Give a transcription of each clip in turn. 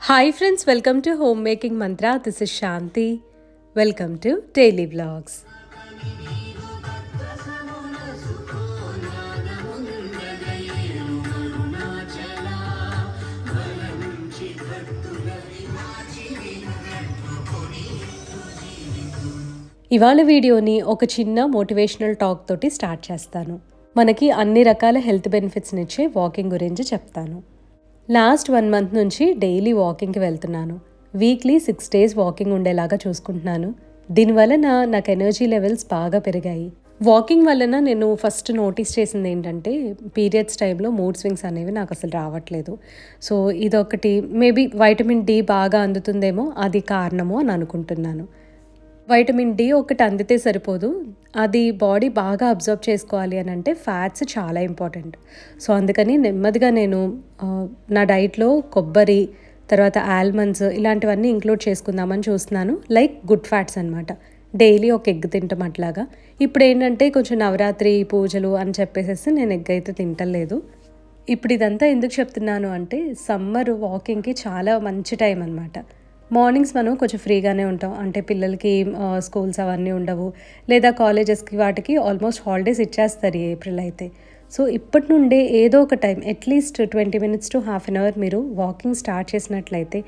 Hi friends welcome to home making Mantra this is Shanti welcome to daily blogs ఇవాళ వీడియోని ఒక చిన్న motivational talk తోటి start చేస్తాను. మనకి అన్ని రకాల హెల్త్ బెనిఫిట్స్ ఇచ్చే వాకింగ్ గురించి చెప్తాను. లాస్ట్ వన్ మంత్ నుంచి డైలీ వాకింగ్కి వెళ్తున్నాను. వీక్లీ సిక్స్ డేస్ వాకింగ్ ఉండేలాగా చూసుకుంటున్నాను. దీనివలన నాకు ఎనర్జీ లెవెల్స్ బాగా పెరిగాయి. వాకింగ్ వలన నేను ఫస్ట్ నోటీస్ చేసింది ఏంటంటే పీరియడ్స్ టైంలో మూడ్ స్వింగ్స్ అనేవి నాకు అసలు రావట్లేదు. సో ఇదొకటి మేబీ వైటమిన్ డి బాగా అందుతుందేమో అది కారణము అని అనుకుంటున్నాను. వైటమిన్ డి ఒకటి అందితే సరిపోదు. అది బాడీ బాగా అబ్జర్వ్ చేసుకోవాలి అని అంటే ఫ్యాట్స్ చాలా ఇంపార్టెంట్. సో అందుకని నెమ్మదిగా నేను నా డైట్లో కొబ్బరి తర్వాత ఆల్మండ్స్ ఇలాంటివన్నీ ఇంక్లూడ్ చేసుకుందామని చూస్తున్నాను. లైక్ గుడ్ ఫ్యాట్స్ అనమాట డైలీ ఒక ఎగ్ తింటాం అట్లాగా. ఇప్పుడు ఏంటంటే కొంచెం నవరాత్రి పూజలు అని చెప్పేసేసి నేను ఎగ్ అయితే తింటలేదు ఇప్పుడు ఇదంతా ఎందుకు చెప్తున్నాను అంటే సమ్మర్ వాకింగ్కి చాలా మంచి టైం అనమాట మార్నింగ్స్ మనం కొంచెం ఫ్రీగానే ఉంటాం. అంటే పిల్లలకి స్కూల్స్ అవన్నీ ఉండవు. లేదా కాలేజెస్కి వాటికి ఆల్మోస్ట్ హాలిడేస్ ఇచ్చేస్తారు ఈ ఏప్రిల్ అయితే. సో ఇప్పటి నుండే ఏదో ఒక time at least twenty minutes to half an hour మీరు వాకింగ్ స్టార్ట్ చేసినట్లయితే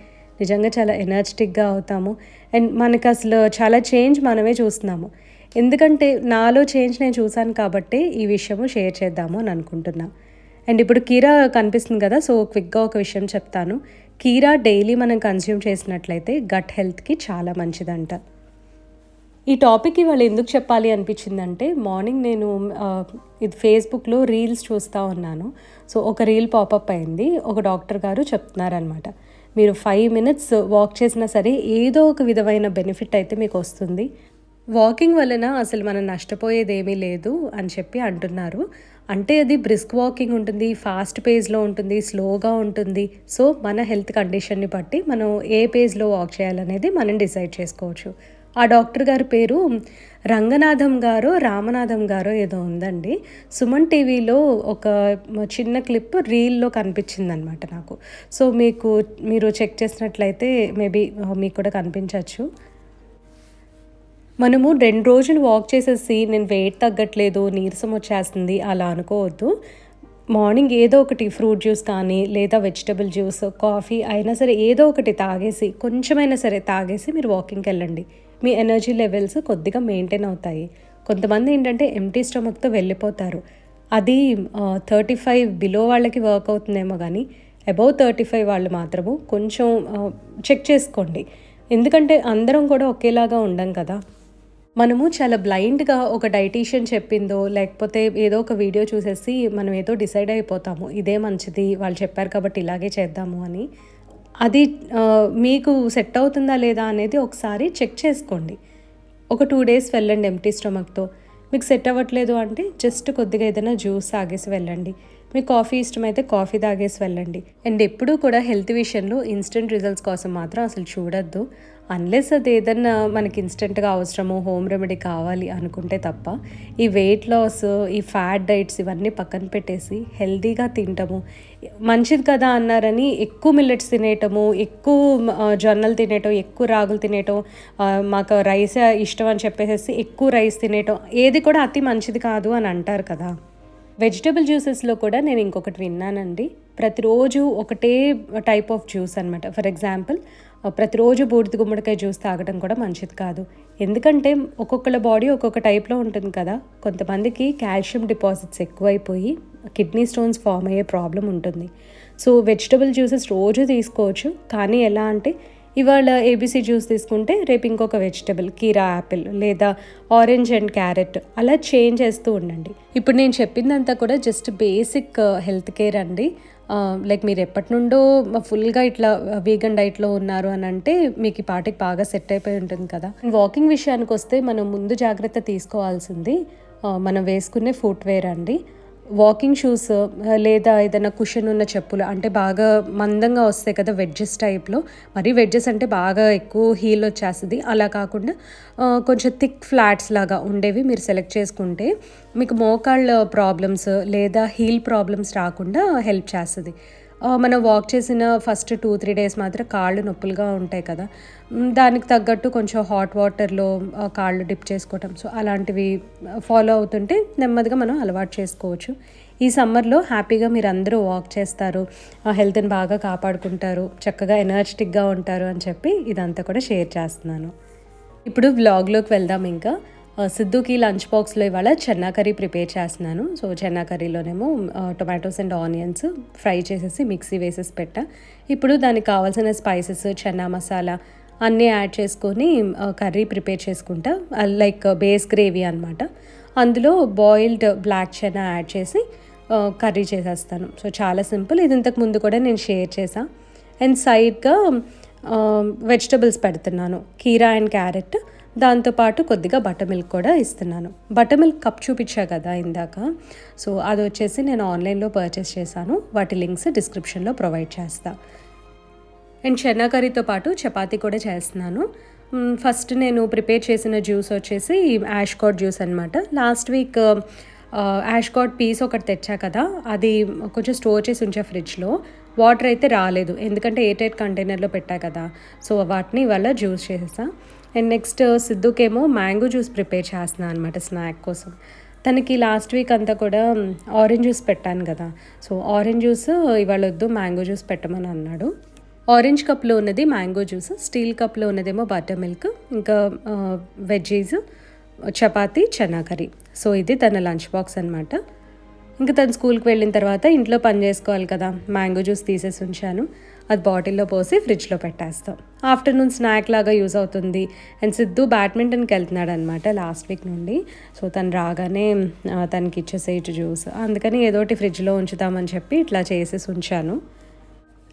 నిజంగా చాలా ఎనర్జెటిక్గా అవుతాము. అండ్ మనకు అసలు చాలా చేంజ్ మనమే చూస్తున్నాము. ఎందుకంటే నాలో చేంజ్ నేను చూశాను కాబట్టి ఈ విషయము షేర్ చేద్దాము అని అనుకుంటున్నాను అండ్ ఇప్పుడు కీరా కనిపిస్తుంది కదా సో క్విక్గా ఒక విషయం చెప్తాను. కీరా డైలీ మనం కన్స్యూమ్ చేసినట్లయితే గట్ హెల్త్కి చాలా మంచిదంట. ఈ టాపిక్ ఇవాళ ఎందుకు చెప్పాలి అనిపించిందంటే మార్నింగ్ నేను ఇది ఫేస్బుక్లో రీల్స్ చూస్తూ ఉన్నాను. సో ఒక రీల్ పాపప్ అయింది. ఒక డాక్టర్ గారు చెప్తున్నారనమాట మీరు ఫైవ్ మినిట్స్ వాక్ చేసినా సరే ఏదో ఒక విధమైన బెనిఫిట్ అయితే మీకు వస్తుంది. వాకింగ్ వలన అసలు మనం నష్టపోయేది ఏమీ లేదు అని చెప్పి అంటున్నారు. అంటే అది బ్రిస్క్ వాకింగ్ ఉంటుంది ఫాస్ట్ పేజ్లో ఉంటుంది స్లోగా ఉంటుంది. సో మన హెల్త్ కండిషన్ని బట్టి మనం ఏ పేజ్లో వాక్ చేయాలనేది మనం డిసైడ్ చేసుకోవచ్చు. ఆ డాక్టర్ గారి పేరు రంగనాథం గారో రామనాథం గారో ఏదో ఉందండి. సుమన్ టీవీలో ఒక చిన్న క్లిప్ రీల్లో కనిపించింది అనమాట నాకు. సో మీకు మీరు చెక్ చేసినట్లయితే మేబీ మీకు కూడా కనిపించవచ్చు మనము రెండు రోజులు వాక్ చేసేసి నేను వెయిట్ తగ్గట్లేదు నీరసం వచ్చేస్తుంది అలా అనుకోవద్దు. మార్నింగ్ ఏదో ఒకటి ఫ్రూట్ జ్యూస్ కానీ లేదా వెజిటబుల్ జ్యూస్ కాఫీ అయినా సరే ఏదో ఒకటి తాగేసి కొంచెమైనా సరే తాగేసి మీరు వాకింగ్కి వెళ్ళండి. మీ ఎనర్జీ లెవెల్స్ కొద్దిగా మెయింటైన్ అవుతాయి. కొంతమంది ఏంటంటే ఎంటీ స్టమక్తో వెళ్ళిపోతారు. అది థర్టీ ఫైవ్ బిలో వాళ్ళకి వర్క్ అవుతుందేమో కానీ అబౌవ్ థర్టీ ఫైవ్ వాళ్ళు మాత్రము కొంచెం చెక్ చేసుకోండి. ఎందుకంటే అందరం కూడా ఒకేలాగా ఉండం కదా. మనము చాలా బ్లైండ్గా ఒక డైటీషియన్ చెప్పిందో లేకపోతే ఏదో ఒక వీడియో చూసేసి మనం ఏదో డిసైడ్ అయిపోతాము ఇదే మంచిది వాళ్ళు చెప్పారు కాబట్టి ఇలాగే చేద్దాము అని. అది మీకు సెట్ అవుతుందా లేదా అనేది ఒకసారి చెక్ చేసుకోండి. ఒక టూ డేస్ వెళ్ళండి ఎంటీ స్టమక్తో. మీకు సెట్ అవ్వట్లేదు అంటే జస్ట్ కొద్దిగా ఏదైనా జ్యూస్ తాగేసి వెళ్ళండి. మీకు కాఫీ ఇష్టమైతే కాఫీ తాగేసి వెళ్ళండి. అండ్ ఎప్పుడూ కూడా హెల్త్ విషయంలో ఇన్స్టెంట్ రిజల్ట్స్ కోసం మాత్రం అసలు చూడొద్దు. అన్లెస్ అది ఏదన్నా మనకి ఇన్స్టెంట్గా అవసరము హోమ్ రెమెడీ కావాలి అనుకుంటే తప్ప ఈ వెయిట్ లాస్ ఈ ఫ్యాట్ డైట్స్ ఇవన్నీ పక్కన పెట్టేసి హెల్తీగా తింటాము. మంచిది కదా అన్నారని ఎక్కువ మిల్లెట్స్ తినేయటము ఎక్కువ జొన్నలు తినేయటం ఎక్కువ రాగులు తినేయటం మాకు రైస్ ఇష్టం అని చెప్పేసి ఎక్కువ రైస్ తినేయటం ఏది కూడా అతి మంచిది కాదు అని అంటారు కదా. వెజిటబుల్ జ్యూసెస్లో కూడా నేను ఇంకొకటి విన్నానండి. ప్రతిరోజు ఒకటే టైప్ ఆఫ్ జ్యూస్ అనమాట ఫర్ ఎగ్జాంపుల్ ప్రతిరోజు బూడిద గుమ్మడికాయ జ్యూస్ తాగడం కూడా మంచిది కాదు. ఎందుకంటే ఒక్కొక్కళ్ళ బాడీ ఒక్కొక్క టైప్లో ఉంటుంది కదా. కొంతమందికి కాల్షియం డిపాజిట్స్ ఎక్కువైపోయి కిడ్నీ స్టోన్స్ ఫామ్ అయ్యే ప్రాబ్లం ఉంటుంది. సో వెజిటబుల్ జ్యూసెస్ రోజు తీసుకోవచ్చు. కానీ ఎలా అంటే ఇవాళ ఏబీసీ జ్యూస్ తీసుకుంటే రేపు ఇంకొక వెజిటబుల్ కీరా యాపిల్ లేదా ఆరెంజ్ అండ్ క్యారెట్ అలా చేంజ్ చేస్తూ ఉండండి. ఇప్పుడు నేను చెప్పిందంతా కూడా జస్ట్ బేసిక్ హెల్త్ కేర్ అండి. Uh, లైక్ మీరు ఎప్పటి నుండో ఫుల్గా ఇట్లా uh, వీగన్ డైట్లో ఉన్నారు అని అంటే మీకు ఈ పాటికి బాగా సెట్ అయిపోయి ఉంటుంది కదా. వాకింగ్ విషయానికి వస్తే మనం ముందు జాగ్రత్త తీసుకోవాల్సింది uh, మనం వేసుకునే ఫుట్వేర్ అండి. వాకింగ్ షూస్ లేదా ఏదైనా కుషన్ ఉన్న చెప్పులు అంటే బాగా మందంగా వస్తాయి కదా వెడ్జెస్ టైప్లో. మరీ వెడ్జెస్ అంటే బాగా ఎక్కువ హీల్ వచ్చేస్తుంది. అలా కాకుండా కొంచెం థిక్ ఫ్లాట్స్ లాగా ఉండేవి మీరు సెలెక్ట్ చేసుకుంటే మీకు మోకాళ్ళ ప్రాబ్లమ్స్ లేదా హీల్ ప్రాబ్లమ్స్ రాకుండా హెల్ప్ చేస్తుంది. మనం వాక్ చేసిన ఫస్ట్ టూ త్రీ డేస్ మాత్రం కాళ్ళు నొప్పులుగా ఉంటాయి కదా. దానికి తగ్గట్టు కొంచెం హాట్ వాటర్లో కాళ్ళు డిప్ చేసుకోవటం. సో అలాంటివి ఫాలో అవుతుంటే నెమ్మదిగా మనం అలవాటు చేసుకోవచ్చు. ఈ సమ్మర్లో హ్యాపీగా మీరు అందరూ వాక్ చేస్తారు ఆ, హెల్త్ని బాగా కాపాడుకుంటారు చక్కగా ఎనర్జెటిక్గా ఉంటారు అని చెప్పి ఇదంతా కూడా షేర్ చేస్తున్నాను. ఇప్పుడు వ్లాగ్లోకి వెళ్దాం ఇంకా. సిద్ధుకి లంచ్ బాక్స్లో ఇవాళ చెన్నా కర్రీ ప్రిపేర్ చేస్తున్నాను. సో చెన్నా కర్రీలోనేమో టొమాటోస్ అండ్ ఆనియన్స్ ఫ్రై చేసేసి మిక్సీ వేసేసి పెట్టా. ఇప్పుడు దానికి కావాల్సిన స్పైసెస్ చెన్నా మసాలా అన్నీ యాడ్ చేసుకొని కర్రీ ప్రిపేర్ చేసుకుంటా. లైక్ బేస్ గ్రేవీ అనమాట అందులో బాయిల్డ్ బ్లాక్ చెన్నా యాడ్ చేసి కర్రీ చేసేస్తాను. సో చాలా సింపుల్. ఇది ఇంతకు ముందు కూడా నేను షేర్ చేశాను అండ్ సైడ్గా వెజిటబుల్స్ పెడుతున్నాను. కీరా అండ్ క్యారెట్. దాంతోపాటు కొద్దిగా బటర్ మిల్క్ కూడా ఇస్తున్నాను. బటర్ మిల్క్ కప్ చూపించా కదా ఇందాక. సో అది వచ్చేసి నేను ఆన్లైన్లో పర్చేస్ చేశాను. వాటి లింక్స్ డిస్క్రిప్షన్లో ప్రొవైడ్ చేస్తా. అండ్ చెన్నా కర్రీతో పాటు చపాతీ కూడా చేస్తున్నాను. ఫస్ట్ నేను ప్రిపేర్ చేసిన జ్యూస్ వచ్చేసి యాష్ కోట్ జ్యూస్ అనమాట last week ash gourd piece ఒకటి తెచ్చా కదా అది కొంచెం స్టోర్ చేసి ఉంచా ఫ్రిడ్జ్లో. వాటర్ అయితే రాలేదు. ఎందుకంటే ఎయిట్ ఎయిట్ కంటైనర్లో పెట్టా కదా. సో వాటిని ఇవాళ జ్యూస్ చేసేసా అండ్ నెక్స్ట్ uh, సిద్ధుకేమో మ్యాంగో జ్యూస్ ప్రిపేర్ చేస్తున్నాను అనమాట స్నాక్ కోసం. తనకి లాస్ట్ వీక్ అంతా కూడా ఆరెంజ్ జ్యూస్ పెట్టాను కదా. సో ఆరెంజ్ జ్యూస్ ఇవాళ వద్దు మ్యాంగో జ్యూస్ పెట్టమని అన్నాడు. ఆరెంజ్ కప్లో ఉన్నది మ్యాంగో జ్యూస్ స్టీల్ కప్లో ఉన్నదేమో బటర్ మిల్క్ ఇంకా veggies chapati chana curry. So ఇది తన లంచ్ బాక్స్ అనమాట ఇంకా తను స్కూల్కి వెళ్ళిన తర్వాత ఇంట్లో పని చేసుకోవాలి కదా మ్యాంగో జ్యూస్ తీసేసి ఉంచాను. అది బాటిల్లో పోసి ఫ్రిడ్జ్లో పెట్టేస్తాం. ఆఫ్టర్నూన్ స్నాక్ లాగా యూజ్ అవుతుంది. అండ్ సిద్ధు బ్యాడ్మింటన్కి వెళ్తున్నాడు అనమాట లాస్ట్ వీక్ నుండి. సో తను రాగానే తనకి ఇచ్చేసేయచ్చు జ్యూస్. అందుకని ఏదోటి ఫ్రిడ్జ్లో ఉంచుతామని చెప్పి ఇట్లా చేసేసి ఉంచాను.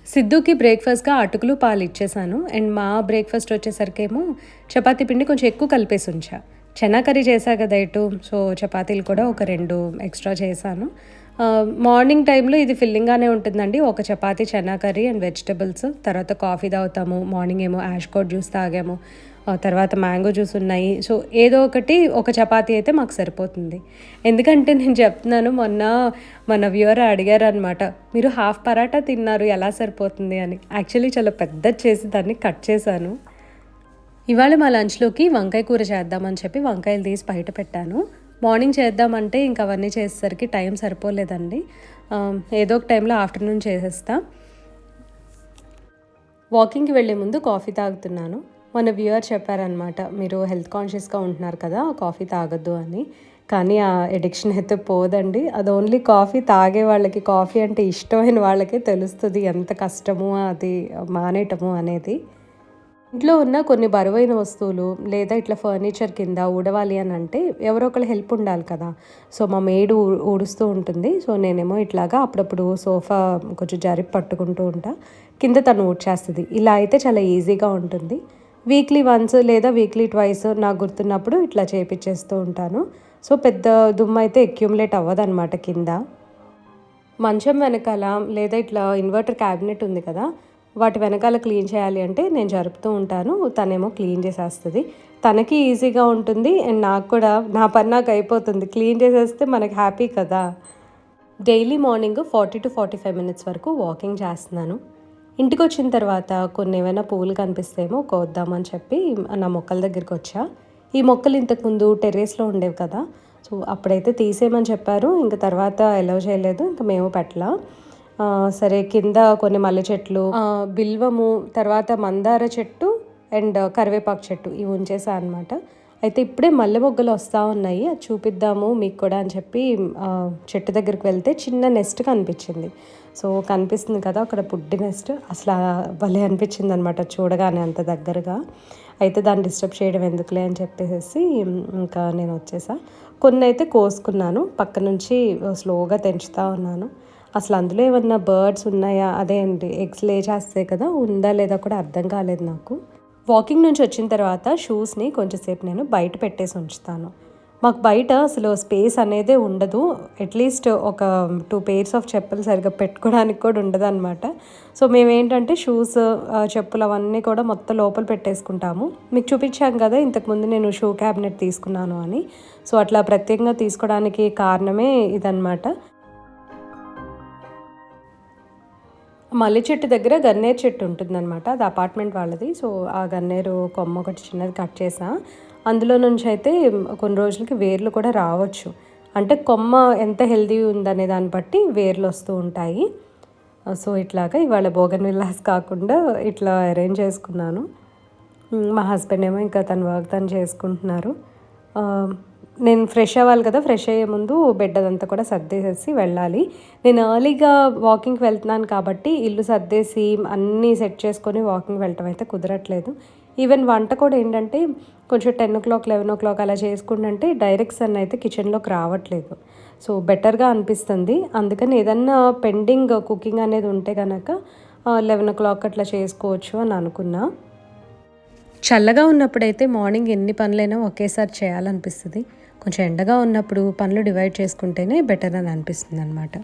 సిద్ధుకి బ్రేక్ఫాస్ట్గా అటుకులు పాలు ఇచ్చేసాను. అండ్ మా బ్రేక్ఫాస్ట్ వచ్చేసరికేమో చపాతీ పిండి కొంచెం ఎక్కువ కలిపేసి ఉంచా. చెన్నా కర్రీ చేశా కదా ఇటు. సో చపాతీలు కూడా ఒక రెండు ఎక్స్ట్రా చేశాను. మార్నింగ్ టైంలో ఇది ఫిల్లింగ్గానే ఉంటుందండి. ఒక chapati chana curry and vegetables. తర్వాత కాఫీ తాగుతాము. మార్నింగ్ ఏమో యాష్ కోట్ జ్యూస్ తాగాము. తర్వాత మ్యాంగో జ్యూస్ ఉన్నాయి. సో ఏదో ఒకటి ఒక చపాతీ అయితే మాకు సరిపోతుంది. ఎందుకంటే నేను చెప్తున్నాను మొన్న మన వ్యూవర్ అడిగారు అనమాట మీరు హాఫ్ పరాటా తిన్నారు ఎలా సరిపోతుంది? అని. యాక్చువల్లీ చాలా పెద్ద చేసి దాన్ని కట్ చేశాను. ఇవాళ మా లంచ్లోకి వంకాయ కూర చేద్దామని చెప్పి వంకాయలు తీసి బయట పెట్టాను. మార్నింగ్ చేద్దామంటే ఇంక అవన్నీ చేసేసరికి టైం సరిపోలేదండి. ఏదో ఒక టైంలో ఆఫ్టర్నూన్ చేసేస్తా. వాకింగ్కి వెళ్ళే ముందు కాఫీ తాగుతున్నాను. మన వ్యూవర్ చెప్పారనమాట మీరు హెల్త్ కాన్షియస్గా ఉంటున్నారు కదా కాఫీ తాగొద్దు అని. కానీ ఆ ఎడిక్షన్ అయితే పోదండి. అది ఓన్లీ కాఫీ తాగే వాళ్ళకి కాఫీ అంటే ఇష్టమైన వాళ్ళకే తెలుస్తుంది ఎంత కష్టము అది మానేయటము అనేది. ఇంట్లో ఉన్న కొన్ని బరువైన వస్తువులు లేదా ఇట్లా ఫర్నిచర్ కింద ఊడవాలి అని అంటే ఎవరో ఒకళ్ళు హెల్ప్ ఉండాలి కదా. సో మా మేడు ఊడుస్తూ ఉంటుంది. సో నేనేమో ఇట్లాగా అప్పుడప్పుడు సోఫా కొంచెం జరిపి పట్టుకుంటూ ఉంటా. కింద తను ఊడ్చేస్తుంది. ఇలా అయితే చాలా ఈజీగా ఉంటుంది. వీక్లీ వన్స్ లేదా వీక్లీ ట్వైస్ నాకు గుర్తున్నప్పుడు ఇట్లా చేపించేస్తూ ఉంటాను. సో పెద్ద దుమ్ము అయితే అక్యూములేట్ అవ్వదన్నమాట కింద. మంచం వెనకాల లేదా ఇట్లా ఇన్వర్టర్ క్యాబినెట్ ఉంది కదా వాటి వెనకాల క్లీన్ చేయాలి అంటే నేను జరుపుతూ ఉంటాను. తనేమో క్లీన్ చేసేస్తుంది. తనకి ఈజీగా ఉంటుంది. అండ్ నాకు కూడా నా పని నాకు అయిపోతుంది. క్లీన్ చేసేస్తే మనకి హ్యాపీ కదా. Daily morning forty to forty five minutes వరకు వాకింగ్ చేస్తున్నాను. ఇంటికి వచ్చిన తర్వాత కొన్ని ఏమైనా పువ్వులు కనిపిస్తేమో కోద్దామని చెప్పి నా మొక్కల దగ్గరికి వచ్చా. ఈ మొక్కలు ఇంతకుముందు టెర్రస్లో ఉండేవి కదా. సో అప్పుడైతే తీసేయమని చెప్పారు. ఇంకా తర్వాత ఎలవ్ చేయలేదు. ఇంకా మేము పెట్టలా. సరే కింద కొన్ని మల్లె చెట్లు బిల్వము తర్వాత మందార చెట్టు అండ్ కరివేపాకు చెట్టు ఇవి ఉంచేసా అనమాట అయితే ఇప్పుడే మల్లె మొగ్గలు వస్తూ ఉన్నాయి. అది చూపిద్దాము మీకు కూడా అని చెప్పి చెట్టు దగ్గరికి వెళ్తే చిన్న నెస్ట్ కనిపించింది. సో కనిపిస్తుంది కదా అక్కడ పుట్టి నెస్ట్ అసలు భలే అనిపించింది అనమాట చూడగానే అంత దగ్గరగా. అయితే దాన్ని డిస్టర్బ్ చేయడం ఎందుకులే అని చెప్పేసి ఇంకా నేను వచ్చేసా. కొన్ని అయితే కోసుకున్నాను. పక్క నుంచి స్లోగా తెంచుతూ ఉన్నాను. అసలు అందులో ఏమన్నా బర్డ్స్ ఉన్నాయా? అదే అండి. ఎగ్స్ లే చేస్తే కదా ఉందా లేదా కూడా అర్థం కాలేదు నాకు. వాకింగ్ నుంచి వచ్చిన తర్వాత షూస్ని కొంచెంసేపు నేను బయట పెట్టేసి ఉంచుతాను. మాకు బయట అసలు స్పేస్ అనేదే ఉండదు. అట్లీస్ట్ ఒక టూ పేర్స్ ఆఫ్ చెప్పులు సరిగ్గా పెట్టుకోవడానికి కూడా ఉండదు అనమాట సో మేమేంటంటే షూస్ చెప్పులు అవన్నీ కూడా మొత్తం లోపల పెట్టేసుకుంటాము. మీకు చూపించాం కదా ఇంతకుముందు నేను షూ క్యాబినెట్ తీసుకున్నాను అని. సో అట్లా ప్రత్యేకంగా తీసుకోవడానికి కారణమే ఇదనమాట మల్లె చెట్టు దగ్గర గన్నేరు చెట్టు ఉంటుందన్నమాట. అది అపార్ట్మెంట్ వాళ్ళది. సో ఆ గన్నేరు కొమ్మ ఒకటి చిన్నది కట్ చేసా. అందులో నుంచి అయితే కొన్ని రోజులకి వేర్లు కూడా రావచ్చు. అంటే కొమ్మ ఎంత హెల్దీ ఉందనే దాన్ని బట్టి వేర్లు వస్తూ ఉంటాయి. సో ఇట్లాగా ఇవాళ బోగన్ విల్లాస్ కాకుండా ఇట్లా అరేంజ్ చేసుకున్నాను. మా హస్బెండ్ ఏమో ఇంకా తన వర్క్ తను చేసుకుంటున్నారు. నేను ఫ్రెష్ అవ్వాలి కదా ఫ్రెష్ అయ్యే ముందు బెడ్ అదంతా కూడా సర్దేసేసి వెళ్ళాలి. నేను ఎర్లీగా వాకింగ్కి వెళ్తున్నాను కాబట్టి ఇల్లు సర్దేసి అన్నీ సెట్ చేసుకొని వాకింగ్ వెళ్ళటం అయితే కుదరట్లేదు. ఈవెన్ వంట కూడా ఏంటంటే కొంచెం ten o'clock eleven o'clock అలా చేసుకుంటే డైరెక్ట్ సన్ అయితే కిచెన్లోకి రావట్లేదు. సో బెటర్గా అనిపిస్తుంది. అందుకని ఏదన్నా పెండింగ్ కుకింగ్ అనేది ఉంటే కనుక లెవెన్ ఓ క్లాక్ అట్లా చేసుకోవచ్చు అని అనుకున్నా. చల్లగా ఉన్నప్పుడైతే మార్నింగ్ ఎన్ని పనులైనా ఒకేసారి చేయాలనిపిస్తుంది. కొంచెం ఎండగా ఉన్నప్పుడు పనులు డివైడ్ చేసుకుంటేనే బెటర్ అని అనిపిస్తుంది అనమాట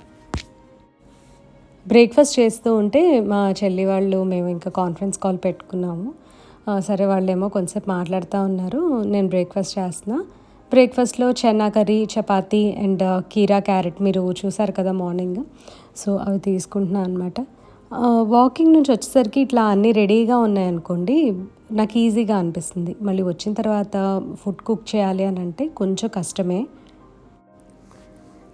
బ్రేక్ఫాస్ట్ చేస్తూ ఉంటే మా చెల్లి వాళ్ళు మేము ఇంకా కాన్ఫరెన్స్ కాల్ పెట్టుకున్నాము. సరే సరే వాళ్ళేమో కొంతసేపు మాట్లాడుతూ ఉన్నారు. నేను బ్రేక్ఫాస్ట్ చేస్తున్నా. బ్రేక్ఫాస్ట్లో చెన్నా కర్రీ చపాతి అండ్ కీరా క్యారెట్ మీరు చూసారు కదా మార్నింగ్ సో అవి తీసుకుంటున్నాను అనమాట వాకింగ్ నుంచి వచ్చేసరికి ఇట్లా అన్నీ రెడీగా ఉన్నాయనుకోండి నాకు ఈజీగా అనిపిస్తుంది. మళ్ళీ వచ్చిన తర్వాత ఫుడ్ కుక్ చేయాలి అని అంటే కొంచెం కష్టమే.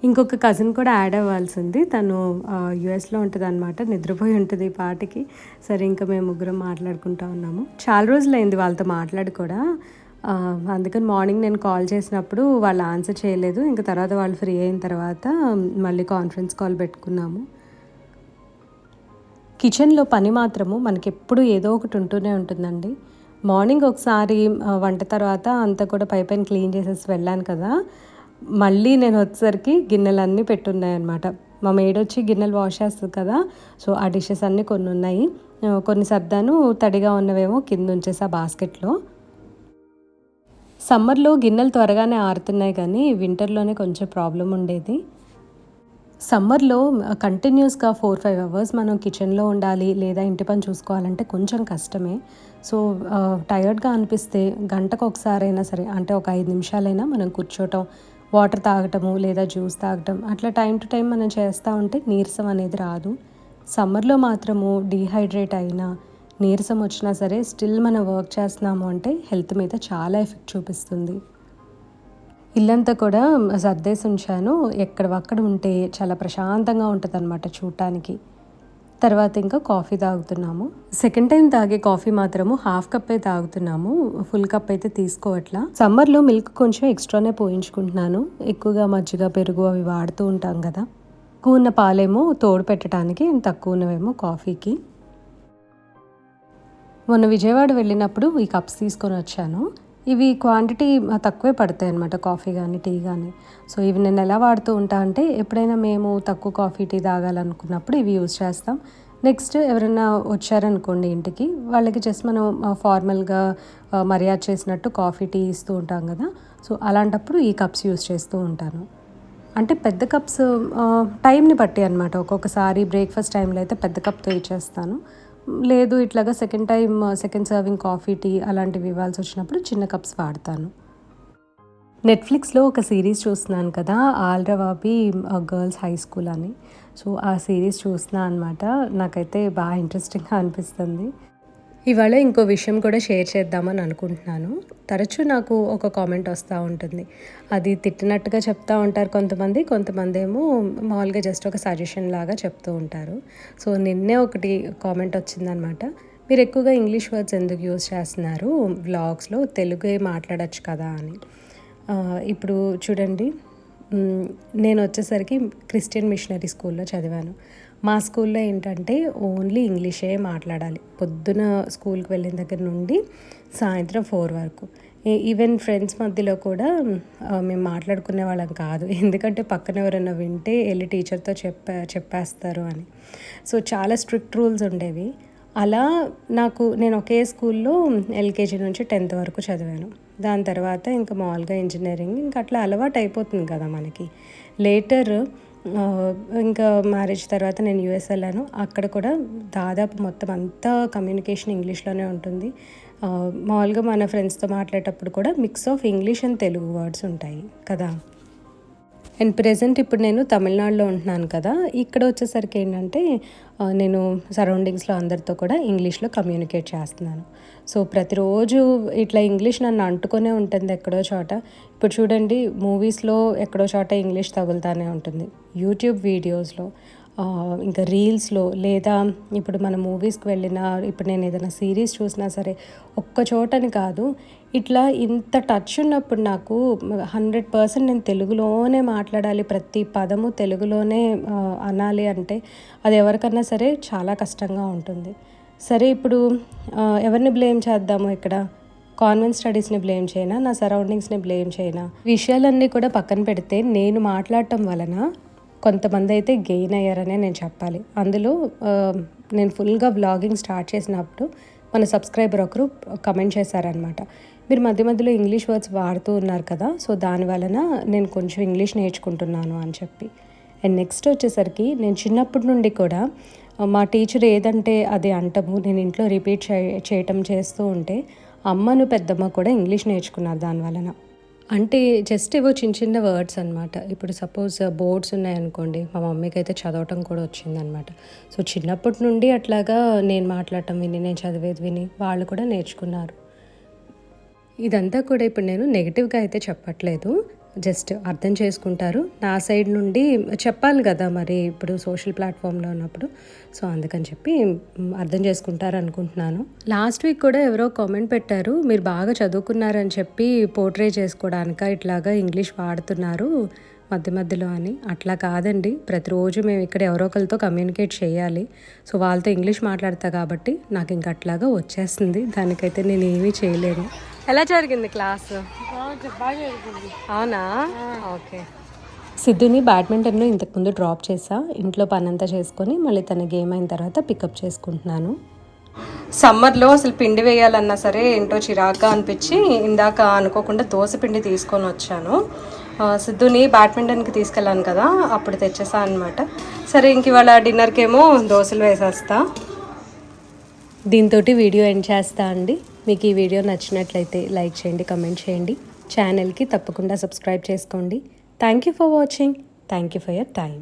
ఇంకొక కజిన్ కూడా యాడ్ అవ్వాల్సింది. తను యుఎస్లో ఉంటుంది అనమాట నిద్రపోయి ఉంటుంది ఈ పాటికి. సరే ఇంకా మేము ముగ్గురం మాట్లాడుకుంటా ఉన్నాము. చాలా రోజులైంది వాళ్ళతో మాట్లాడి కూడా. అందుకని మార్నింగ్ నేను కాల్ చేసినప్పుడు వాళ్ళు ఆన్సర్ చేయలేదు. ఇంకా తర్వాత వాళ్ళు ఫ్రీ అయిన తర్వాత మళ్ళీ కాన్ఫరెన్స్ కాల్ పెట్టుకున్నాము. కిచెన్లో పని మాత్రము మనకి ఎప్పుడు ఏదో ఒకటి ఉంటూనే ఉంటుందండి. మార్నింగ్ ఒకసారి వంట తర్వాత అంతా కూడా పై పైన క్లీన్ చేసేసి వెళ్ళాను కదా. మళ్ళీ నేను వచ్చేసరికి గిన్నెలన్నీ పెట్టున్నాయన్నమాట. మా మేడొచ్చి గిన్నెలు వాష్ చేస్తుంది కదా సో ఆ డిషెస్ అన్నీ కొన్ని ఉన్నాయి కొన్ని సర్దాను తడిగా ఉన్నవేమో కింద ఉంచేసి ఆ బాస్కెట్లో. సమ్మర్లో గిన్నెలు త్వరగానే ఆరుతున్నాయి కానీ వింటర్లోనే కొంచెం ప్రాబ్లం ఉండేది. సమ్మర్లో కంటిన్యూస్గా ఫోర్ ఫైవ్ అవర్స్ మనం కిచెన్లో ఉండాలి లేదా ఇంటి పని చూసుకోవాలంటే కొంచెం కష్టమే. సో టయర్డ్గా అనిపిస్తే గంటకు ఒకసారి అయినా సరే అంటే ఒక ఐదు నిమిషాలైనా మనం కూర్చోటం వాటర్ తాగటము లేదా జ్యూస్ తాగటం అట్లా టైం టు టైం మనం చేస్తూ ఉంటే నీరసం అనేది రాదు. సమ్మర్లో మాత్రము డీహైడ్రేట్ అయినా నీరసం వచ్చినా సరే స్టిల్ మనం వర్క్ చేస్తున్నాము అంటే హెల్త్ మీద చాలా ఎఫెక్ట్ చూపిస్తుంది. ఇల్లంతా కూడా సర్దేసి ఉంచాను ఎక్కడవక్కడ ఉంటే చాలా ప్రశాంతంగా ఉంటుంది అనమాట చూడటానికి తర్వాత ఇంకా కాఫీ తాగుతున్నాము. సెకండ్ టైం తాగే కాఫీ మాత్రము హాఫ్ కప్ అయితే తాగుతున్నాము. ఫుల్ కప్ అయితే తీసుకోవట్లా. సమ్మర్లో మిల్క్ కొంచెం ఎక్స్ట్రానే పోయించుకుంటున్నాను. ఎక్కువగా మజ్జిగ పెరుగు అవి వాడుతూ ఉంటాం కదా. ఎక్కువ ఉన్న పాలేమో తోడు పెట్టడానికి తక్కువ ఉన్నవేమో కాఫీకి. మొన్న విజయవాడ వెళ్ళినప్పుడు ఈ కప్స్ తీసుకొని వచ్చాను. ఇవి క్వాంటిటీ తక్కువే పడతాయి అనమాట కాఫీ కానీ టీ కానీ సో ఇవి నేను ఎలా వాడుతూ ఉంటా అంటే ఎప్పుడైనా మేము తక్కువ కాఫీ టీ తాగాలనుకున్నప్పుడు ఇవి యూజ్ చేస్తాం. నెక్స్ట్ ఎవరైనా వచ్చారనుకోండి ఇంటికి వాళ్ళకి జస్ట్ మనం ఫార్మల్గా మర్యాద చేసినట్టు కాఫీ టీ ఇస్తూ ఉంటాం కదా. సో అలాంటప్పుడు ఈ కప్స్ యూజ్ చేస్తూ ఉంటాను. అంటే పెద్ద కప్స్ టైంని బట్టి అనమాట ఒక్కొక్కసారి బ్రేక్ఫాస్ట్ టైంలో అయితే పెద్ద కప్తో ఇచ్చేస్తాను. లేదు ఇట్లాగా second time second serving coffee tea అలాంటివి ఇవ్వాల్సి వచ్చినప్పుడు చిన్న కప్స్ వాడతాను. నెట్ఫ్లిక్స్లో ఒక సిరీస్ చూస్తున్నాను కదా ఆల్రవాబీ గర్ల్స్ హై స్కూల్ అని. సో ఆ సిరీస్ చూస్తున్నా అనమాట నాకైతే బాగా ఇంట్రెస్టింగ్గా అనిపిస్తుంది. ఇవాళ ఇంకో విషయం కూడా షేర్ చేద్దామని అనుకుంటున్నాను. తరచూ నాకు ఒక కామెంట్ వస్తూ ఉంటుంది. అది తిట్టినట్టుగా చెప్తూ ఉంటారు కొంతమంది కొంతమంది ఏమో మామూలుగా జస్ట్ ఒక సజెషన్ లాగా చెప్తూ ఉంటారు. సో నిన్నే ఒకటి కామెంట్ వచ్చిందనమాట. మీరు ఎక్కువగా ఇంగ్లీష్ వర్డ్స్ ఎందుకు యూజ్ చేస్తున్నారు? వ్లాగ్స్లో తెలుగే మాట్లాడచ్చు కదా అని. ఇప్పుడు చూడండి. నేను వచ్చేసరికి క్రిస్టియన్ మిషనరీ స్కూల్లో చదివాను. మా స్కూల్లో ఏంటంటే ఓన్లీ ఇంగ్లీషే మాట్లాడాలి. పొద్దున స్కూల్కి వెళ్ళిన దగ్గర నుండి సాయంత్రం ఫోర్ వరకు. ఈవెన్ ఫ్రెండ్స్ మధ్యలో కూడా మేము మాట్లాడుకునే వాళ్ళం కాదు. ఎందుకంటే పక్కన ఎవరైనా వింటే వెళ్ళి టీచర్తో చెప్పే చెప్పేస్తారు అని. సో చాలా స్ట్రిక్ట్ రూల్స్ ఉండేవి. అలా నాకు నేను ఒకే స్కూల్లో ఎల్కేజీ నుంచి టెన్త్ వరకు చదివాను. దాని తర్వాత ఇంకా మామూలుగా ఇంజనీరింగ్ ఇంకా అట్లా అలవాటు అయిపోతుంది కదా మనకి. లేటర్ ఇంకా మ్యారేజ్ తర్వాత నేను యూఎస్ వెళ్ళాను. అక్కడ కూడా దాదాపు మొత్తం అంతా కమ్యూనికేషన్ ఇంగ్లీష్లోనే ఉంటుంది. మామూలుగా మన ఫ్రెండ్స్తో మాట్లాడేటప్పుడు కూడా mix of English and Telugu words ఉంటాయి కదా. అండ్ ప్రజెంట్ ఇప్పుడు నేను తమిళనాడులో ఉంటున్నాను కదా ఇక్కడ వచ్చేసరికి ఏంటంటే నేను సరౌండింగ్స్లో అందరితో కూడా ఇంగ్లీష్లో కమ్యూనికేట్ చేస్తున్నాను. సో ప్రతిరోజు ఇట్లా ఇంగ్లీష్ నన్ను అంటుకొనే ఉంటుంది ఎక్కడో చోట. ఇప్పుడు చూడండి మూవీస్లో ఎక్కడో చోట ఇంగ్లీష్ తగులుతానే ఉంటుంది. యూట్యూబ్ వీడియోస్లో. ఇంకా రీల్స్లో లేదా ఇప్పుడు మన మూవీస్కి వెళ్ళినా ఇప్పుడు నేను ఏదైనా సిరీస్ చూసినా సరే ఒక్క చోటని కాదు ఇట్లా ఇంత టచ్ ఉన్నప్పుడు నాకు హండ్రెడ్ పర్సెంట్ నేను తెలుగులోనే మాట్లాడాలి ప్రతి పదము తెలుగులోనే అనాలి అంటే అది ఎవరికన్నా సరే చాలా కష్టంగా ఉంటుంది. సరే ఇప్పుడు ఎవరిని బ్లేమ్ చేద్దాము ఇక్కడ? కాన్వెంట్ స్టడీస్ని బ్లేమ్ చేయనా? నా సరౌండింగ్స్ని బ్లేమ్ చేయనా? విషయాలన్నీ కూడా పక్కన పెడితే నేను మాట్లాడటం వలన కొంతమంది అయితే గెయిన్ అయ్యారనే నేను చెప్పాలి. అందులో నేను ఫుల్గా వ్లాగింగ్ స్టార్ట్ చేసినప్పుడు మన సబ్స్క్రైబర్ ఒకరు కమెంట్ చేశారనమాట మీరు మధ్య మధ్యలో ఇంగ్లీష్ వర్డ్స్ వాడుతూ ఉన్నారు కదా సో దాని వలన నేను కొంచెం ఇంగ్లీష్ నేర్చుకుంటున్నాను అని చెప్పి. అండ్ నెక్స్ట్ వచ్చేసరికి నేను చిన్నప్పటి నుండి కూడా మా టీచర్ ఏదంటే అది అంటము నేను ఇంట్లో రిపీట్ చేయటం చేస్తూ ఉంటే అమ్మను పెద్దమ్మ కూడా ఇంగ్లీష్ నేర్చుకున్నారు దాని వలన. అంటే జస్ట్ ఏవో చిన్న చిన్న వర్డ్స్ అనమాట ఇప్పుడు సపోజ్ బోర్డ్స్ uh, ఉన్నాయనుకోండి మా మమ్మీకి అయితే చదవటం కూడా వచ్చిందనమాట సో చిన్నప్పటి నుండి అట్లాగా నేను మాట్లాడటం విని నేను చదివేది విని వాళ్ళు కూడా నేర్చుకున్నారు. ఇదంతా కూడా ఇప్పుడు నేను నెగిటివ్గా అయితే చెప్పట్లేదు. జస్ట్ అర్థం చేసుకుంటారు. నా సైడ్ నుండి చెప్పాలి కదా మరి ఇప్పుడు సోషల్ ప్లాట్ఫామ్లో ఉన్నప్పుడు. సో అందుకని చెప్పి అర్థం చేసుకుంటారు అనుకుంటున్నాను. లాస్ట్ వీక్ కూడా ఎవరో కామెంట్ పెట్టారు మీరు బాగా చదువుకున్నారని చెప్పి పోర్ట్రే చేసుకోవడానిక? ఇట్లాగా ఇంగ్లీష్ వాడుతున్నారు మధ్య మధ్యలో అని. అట్లా కాదండి. ప్రతిరోజు మేము ఇక్కడ ఎవరో ఒకరితో కమ్యూనికేట్ చేయాలి. సో వాళ్ళతో ఇంగ్లీష్ మాట్లాడతా కాబట్టి నాకు ఇంక అట్లాగా వచ్చేస్తుంది. దానికైతే నేను ఏమీ చేయలేను. ఎలా జరిగింది క్లాస్? అవునా? ఓకే. సిద్ధుని బ్యాడ్మింటన్లో ఇంతకుముందు డ్రాప్ చేసా. ఇంట్లో పనంతా చేసుకొని మళ్ళీ తన గేమ్ అయిన తర్వాత పికప్ చేసుకుంటున్నాను. సమ్మర్లో అసలు పిండి వేయాలన్నా సరే ఏంటో చిరాగ్గా అనిపించి ఇందాక అనుకోకుండా దోశ పిండి తీసుకొని వచ్చాను. సిద్ధుని బ్యాడ్మింటన్కి తీసుకెళ్ళాను కదా అప్పుడు తెచ్చేసా అనమాట సరే ఇంక ఇవాళ డిన్నర్కి ఏమో దోశలు వేసేస్తా. దీంతో వీడియో ఎండ్ చేస్తా అండి. మీకు ఈ వీడియో నచ్చినట్లయితే లైక్ చేయండి కమెంట్ చేయండి. ఛానల్కి తప్పకుండా సబ్స్క్రైబ్ చేసుకోండి. Thank you for watching thank you for your time